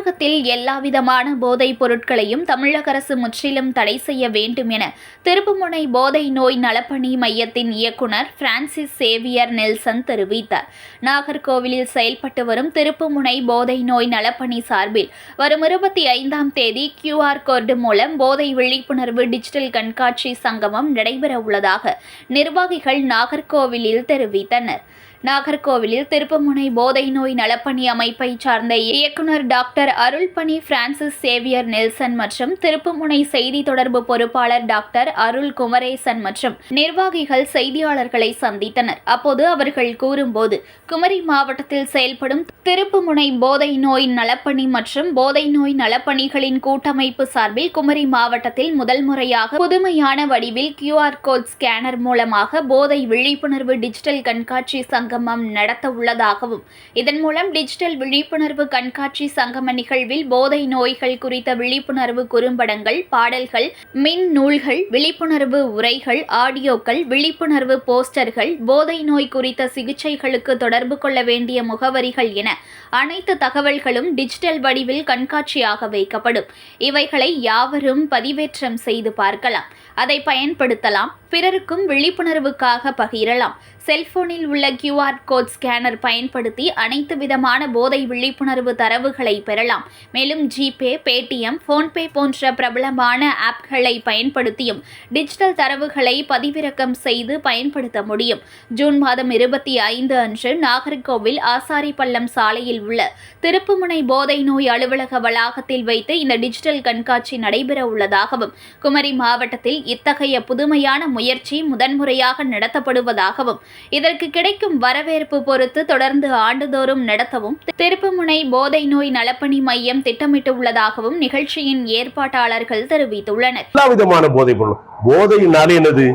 தமிழகத்தில் எல்லாவிதமான போதைப் பொருட்களையும் தமிழக அரசு முற்றிலும் தடை செய்ய வேண்டும் என திருப்புமுனை போதை நோய் நலப்பணி மையத்தின் இயக்குனர் பிரான்சிஸ் சேவியர் நெல்சன் தெரிவித்தார். நாகர்கோவிலில் செயல்பட்டு வரும் திருப்புமுனை போதை நோய் நலப்பணி சார்பில் வரும் இருபத்தி ஐந்தாம் தேதி கியூஆர் கோடு மூலம் போதை விழிப்புணர்வு டிஜிட்டல் கண்காட்சி சங்கமம் நடைபெற உள்ளதாக நிர்வாகிகள் நாகர்கோவிலில் தெரிவித்தனர். நாகர்கோவிலில் திருப்புமுனை போதை நோய் நலப்பணி அமைப்பை சார்ந்த இயக்குனர் டாக்டர் அருள்பணி பிரான்சிஸ் சேவியர் நெல்சன் மற்றும் திருப்புமுனை செய்தி தொடர்பு பொறுப்பாளர் டாக்டர் அருள் குமரேசன் மற்றும் நிர்வாகிகள் செய்தியாளர்களை சந்தித்தனர். அப்போது அவர்கள் கூறும்போது குமரி மாவட்டத்தில் செயல்படும் திருப்புமுனை போதை நோய் நலப்பணி மற்றும் போதை நோய் நலப்பணிகளின் கூட்டமைப்பு சார்பில் குமரி மாவட்டத்தில் முதல் முறையாக புதுமையான வடிவில் கியூஆர் கோட் ஸ்கேனர் மூலமாக போதை விழிப்புணர்வு டிஜிட்டல் கண்காட்சி சங்கமம் நடத்த உள்ளதாகவும் இதன் மூலம் டிஜிட்டல் விழிப்புணர்வு கண்காட்சி சங்கம நிகழ்வில் போதை நோய்கள் குறித்த விழிப்புணர்வு குறும்படங்கள் பாடல்கள் மின் நூல்கள் விழிப்புணர்வு உரைகள் ஆடியோக்கள் விழிப்புணர்வு போஸ்டர்கள் போதை நோய் குறித்த சிகிச்சைகளுக்கு தொடர்பு கொள்ள வேண்டிய முகவரிகள் என அனைத்து தகவல்களும் டிஜிட்டல் வடிவில் கண்காட்சியாக வைக்கப்படும். இவைகளை யாவரும் பதிவேற்றம் செய்து பார்க்கலாம். அதை பயன்படுத்தலாம். பிறருக்கும் விழிப்புணர்வுக்காக பகிரலாம். செல்போனில் உள்ள கியூஆர் கோட் ஸ்கேனர் பயன்படுத்தி அனைத்து விதமான போதை விழிப்புணர்வு தரவுகளை பெறலாம். மேலும் ஜிபே பேடிஎம் ஃபோன்பே போன்ற பிரபலமான ஆப்களை பயன்படுத்தியும் டிஜிட்டல் தரவுகளை பதிவிறக்கம் செய்து பயன்படுத்த முடியும். ஜூன் மாதம் இருபத்தி ஐந்து அன்று நாகர்கோவில் ஆசாரிப்பள்ளம் சாலையில் உள்ள திருப்புமுனை போதை நோய் அலுவலக வளாகத்தில் வைத்து இந்த டிஜிட்டல் கண்காட்சி நடைபெற உள்ளதாகவும் குமரி மாவட்டத்தில் இத்தகைய புதுமையான முயற்சி முதன்முறையாக நடத்தப்படுவதாகவும் இதற்கு கிடைக்கும் வரவேற்பு பொறுத்து தொடர்ந்து ஆண்டுதோறும் நடத்தவும் திருப்புமுனை போதை நோய் நலப்பணி மையம் திட்டமிட்டுள்ளதாகவும் நிகழ்ச்சியின் ஏற்பாட்டாளர்கள் தெரிவித்துள்ளனர். எல்லா விதமான போதை பொருள் போதையினாலே என்னது?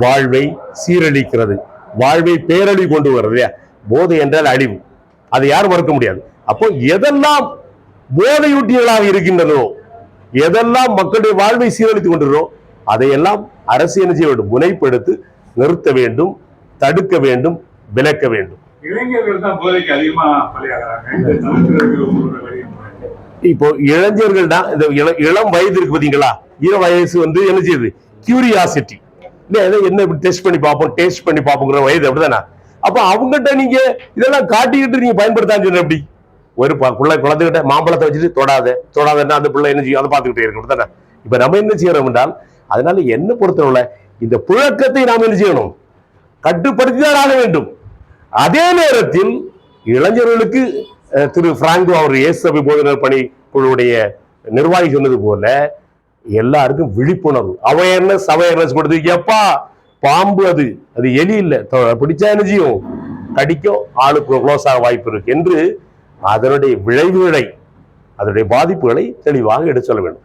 வாழ்வை சீரழிக்கிறது. வாழ்வை பேரழிவு கொண்டு வர்றது போதை என்றால் அழிவு. அதை யாரும் மறுக்க முடியாது. அப்போ எதெல்லாம் போதையூட்டிகளாக இருக்கின்றதோ எதெல்லாம் மக்களுடைய வாழ்வை சீரழித்துக் கொண்டிருக்கிறோம் அதையெல்லாம் அரசு என்ன செய்ய வேண்டும்? முனைப்படுத்தி நிறுத்த வேண்டும் தடுக்க வேண்டும் விலக்க வேண்டும். இளைஞர்கள் தான் போதைக்கு அதிகமா? இப்போ இளைஞர்கள் தான் இந்த இள- இளம் வயது இருக்கு பாத்தீங்களா? இளம் வயசு வந்து என்ன செய்யுது? கியூரியாசிட்டி இல்ல என்ன டெஸ்ட் பண்ணி பார்ப்போம் டேஸ்ட் பண்ணி பார்ப்போங்கிற வயது அப்படிதானே? அப்ப அவங்ககிட்ட நீங்க இதெல்லாம் காட்டிக்கிட்டு நீங்க பயன்படுத்தான்னு சொன்ன எப்படி? ஒரு ப- குள்ள குழந்தைகிட்ட மாம்பழத்தை வச்சுட்டு தொடாத தொடாதன்னா அந்த பிள்ளை என்ன செய்யும்? அதை பார்த்துக்கிட்டே இருக்கும் தானே இப்ப நம்ம என்ன செய்யறோம் என்றால் அதனால என்ன பொறுத்தவரை இந்த புழக்கத்தை நாம் என்ன செய்யணும்? கட்டுப்படுத்தி தான் ஆக வேண்டும். அதே நேரத்தில் இளைஞர்களுக்கு திரு பிராங்கோ அவர் இயேசபை போதனர் பணி குழுவுடைய நிர்வாகி சொன்னது போல எல்லாருக்கும் விழிப்புணர்வு அவேர்னஸ் அவேர்னஸ் கொடுத்து எப்பா? பாம்பு அது. அது எலி இல்லை. பிடிச்சா என்ன செய்யும்? கடிக்கும் ஆளுக்கு க்ளோஸ் ஆக வாய்ப்பு இருக்கு என்று அதனுடைய விளைவுகளை அதனுடைய பாதிப்புகளை தெளிவாக எடுத்து சொல்ல வேண்டும்.